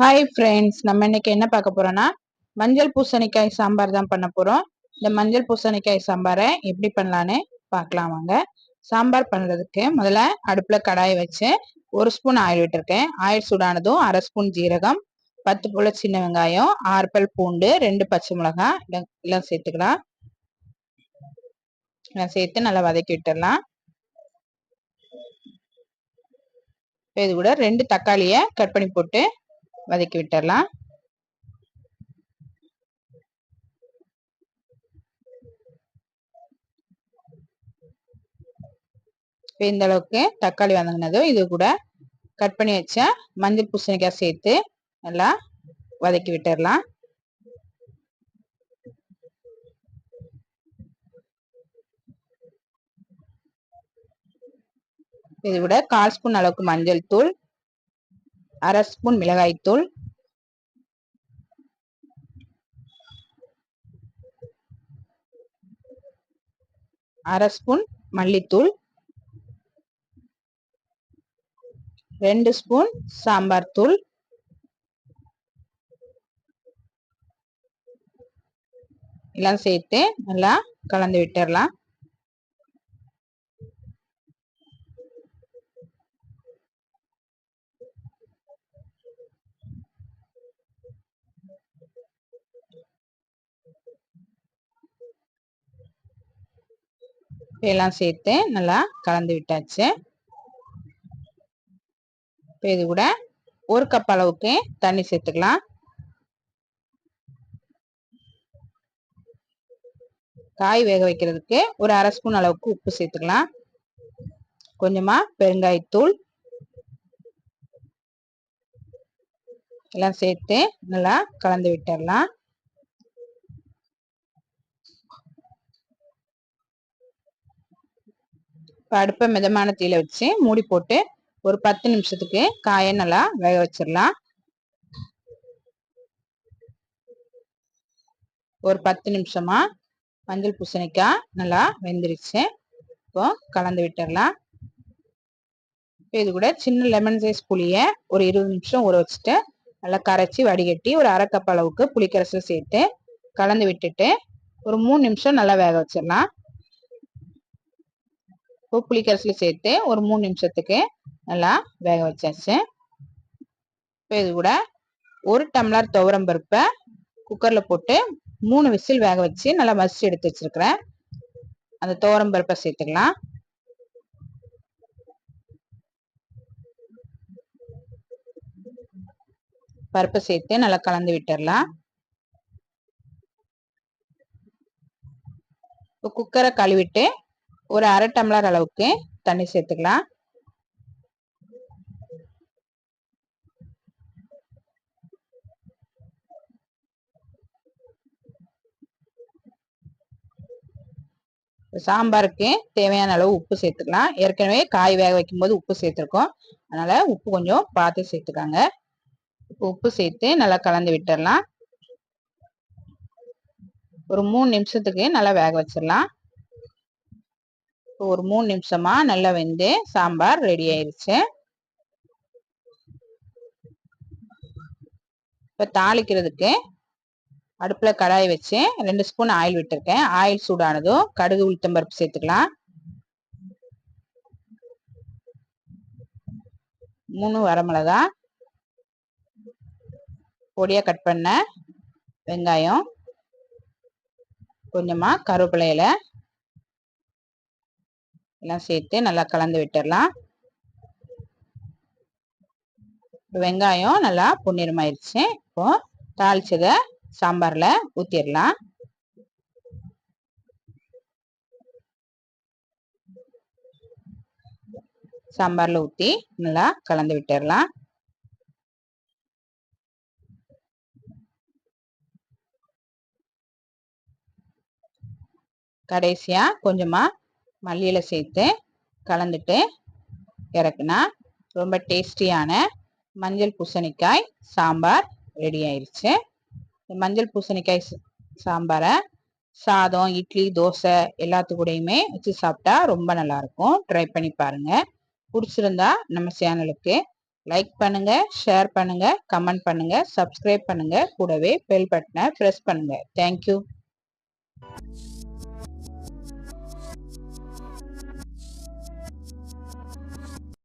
Hi friends நம்ம இன்னைக்கு என்ன பார்க்க போறோம்னா மஞ்சள் பூசணிக்காய் சாம்பார் தான் பண்ண போறோம். இந்த மஞ்சள் பூசணிக்காய் சாம்பாரை எப்படி பண்ணலான்னு பார்க்கலாம் வாங்க. சாம்பார் பண்ணுறதுக்கு முதல்ல அடுப்பில் கடாயை வச்சு ஒரு ஸ்பூன் ஆயில் விட்டுருக்கேன். ஆயில் சூடானதும் அரை ஸ்பூன் ஜீரகம் பத்து போல சின்ன வெங்காயம் ஆறு பல் பூண்டு ரெண்டு பச்சை மிளகாய் எல்லாம் சேர்த்துக்கலாம். எல்லாம் சேர்த்து நல்லா வதக்கி விட்டுடலாம். இது கூட ரெண்டு தக்காளியை கட் பண்ணி போட்டு வதக்கி விட்டுடலாம் இந்த அளவுக்கு தக்காளி வதங்கினதும் இது கூட கட் பண்ணி வச்ச மஞ்சள் பூசணிக்காய் சேர்த்து நல்லா வதக்கி விட்டுடலாம் இது கூட கால் ஸ்பூன் அளவுக்கு மஞ்சள் தூள் அரை ஸ்பூன் மிளகாய்த்தூள் அரை ஸ்பூன் மல்லித்தூள். ரெண்டு ஸ்பூன் சாம்பார் தூள். எல்லாம் சேர்த்து நல்லா கலந்து விட்டுடலாம் எல்லாம் சேர்த்து நல்லா கலந்து விட்டாச்சு. இப்போ இது கூட ஒரு கப் அளவுக்கு தண்ணி சேர்த்துக்கலாம். காய் வேக வைக்கிறதுக்கு ஒரு அரை ஸ்பூன் அளவுக்கு உப்பு சேர்த்துக்கலாம். கொஞ்சமாக பெருங்காயத்தூள். எல்லாம் சேர்த்து நல்லா கலந்து விட்டுடலாம் இப்போ அடுப்பை மிதமான தீயில வச்சு மூடி போட்டு ஒரு பத்து நிமிஷத்துக்கு காயை நல்லா வேக வச்சிடலாம். ஒரு பத்து நிமிஷமா மஞ்சள் பூசணிக்காய் நல்லா வெந்துருச்சு. இப்போ கலந்து விட்டுடலாம். இப்போ இது கூட சின்ன லெமன் சைஸ் புளியை ஒரு இருபது நிமிஷம் ஊற வச்சுட்டு நல்லா கரைச்சி வடிகட்டி ஒரு அரை கப் அளவுக்கு புளிக்கரசல் சேர்த்து கலந்து விட்டுட்டு ஒரு மூணு நிமிஷம் நல்லா வேக வச்சிடலாம். உப்பு புளிக்கரசில் சேர்த்து ஒரு மூணு நிமிஷத்துக்கு நல்லா வேக வச்சாச்சு. இப்போ இது கூட ஒரு டம்ளர் துவரம் பருப்பை குக்கரில் போட்டு மூணு விசில் வேக வச்சு நல்லா மசிச்சு எடுத்து வச்சிருக்கிறேன். அந்த துவரம் பருப்பை சேர்த்துக்கலாம். பருப்பை சேர்த்து நல்லா கலந்து விட்டுடலாம் குக்கரை கழுவிட்டு ஒரு அரை டம்ளர் அளவுக்கு தண்ணி சேர்த்துக்கலாம். சாம்பாருக்கு தேவையான அளவு உப்பு சேர்த்துக்கலாம். ஏற்கனவே காய் வேக வைக்கும்போது உப்பு சேர்த்துருக்கோம். அதனால உப்பு கொஞ்சம் பார்த்து சேர்த்துக்காங்க. உப்பு சேர்த்து நல்லா கலந்து விட்டுடலாம். ஒரு மூணு நிமிஷத்துக்கு நல்லா வேக வச்சிடலாம். இப்போ ஒரு மூணு நிமிஷமா நல்லா வெந்து சாம்பார் ரெடி ஆயிருச்சு. இப்போ தாளிக்கிறதுக்கு அடுப்பில் கடாய் வச்சு ரெண்டு ஸ்பூன் ஆயில் விட்டுருக்கேன். ஆயில் சூடானதும் கடுகு உளுத்தம்பருப்பு சேர்த்துக்கலாம். மூணு வரமிளகா பொடியாக கட் பண்ண வெங்காயம் கொஞ்சமாக கருவேப்பிலையில எல்லாம் சேர்த்து நல்லா கலந்து விட்டுடலாம் வெங்காயம் நல்லா பொன்னிறமாயிருச்சு. இப்போ தாளிச்சதை சாம்பாரில் ஊற்றிடலாம் சாம்பாரில் ஊற்றி நல்லா கலந்து விட்டுடலாம் கடைசியா கொஞ்சமாக மல்லியில் சேர்த்து கலந்துட்டு இறக்குனா ரொம்ப டேஸ்டியான மஞ்சள் பூசணிக்காய் சாம்பார் ரெடி ஆயிடுச்சு மஞ்சள் பூசணிக்காய் சாம்பாரை சாதம் இட்லி தோசை எல்லாத்துக்கூடையுமே வச்சு சாப்பிட்டா ரொம்ப நல்லாயிருக்கும் ட்ரை பண்ணி பாருங்கள் பிடிச்சிருந்தா நம்ம சேனலுக்கு லைக் பண்ணுங்க ஷேர் பண்ணுங்க கமெண்ட் பண்ணுங்க சப்ஸ்கிரைப் பண்ணுங்க. கூடவே பெல் பட்டனை ப்ரெஸ் பண்ணுங்க. தேங்க்யூ.